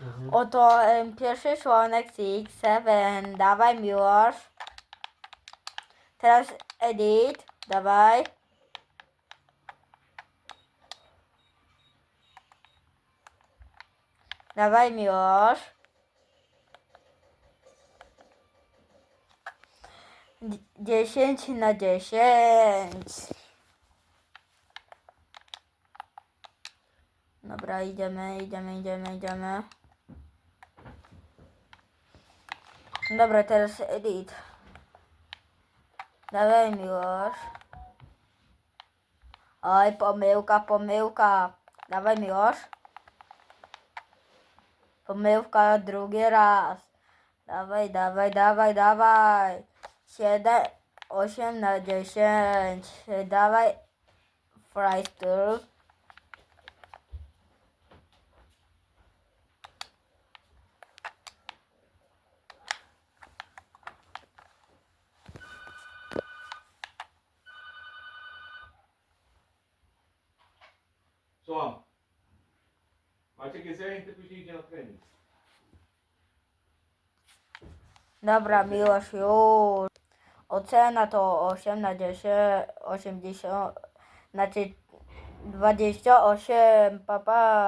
Mhm. Oto em, pierwszy członek Six Seven. Dawaj Miłosz. Teraz Edit. Dawaj. Dawaj. Dzie- Dziesięć na dziesięć. Dobra, idziemy, idziemy, idziemy, idziemy. Dobra, teraz edit. Dawaj Miłosz. Oj, pomyłka, pomyłka. Dawaj Miłosz. Pomyłka drugi raz. Dawaj, dawaj, dawaj, dawaj. Siedem, osiem na dziesięć. Dawaj. Freistur. Słucham. Maciek jest zajęty, później na trening. Dobra, Miłosz już. Ocena to 8 na 10, 80, znaczy 28, papa. Pa.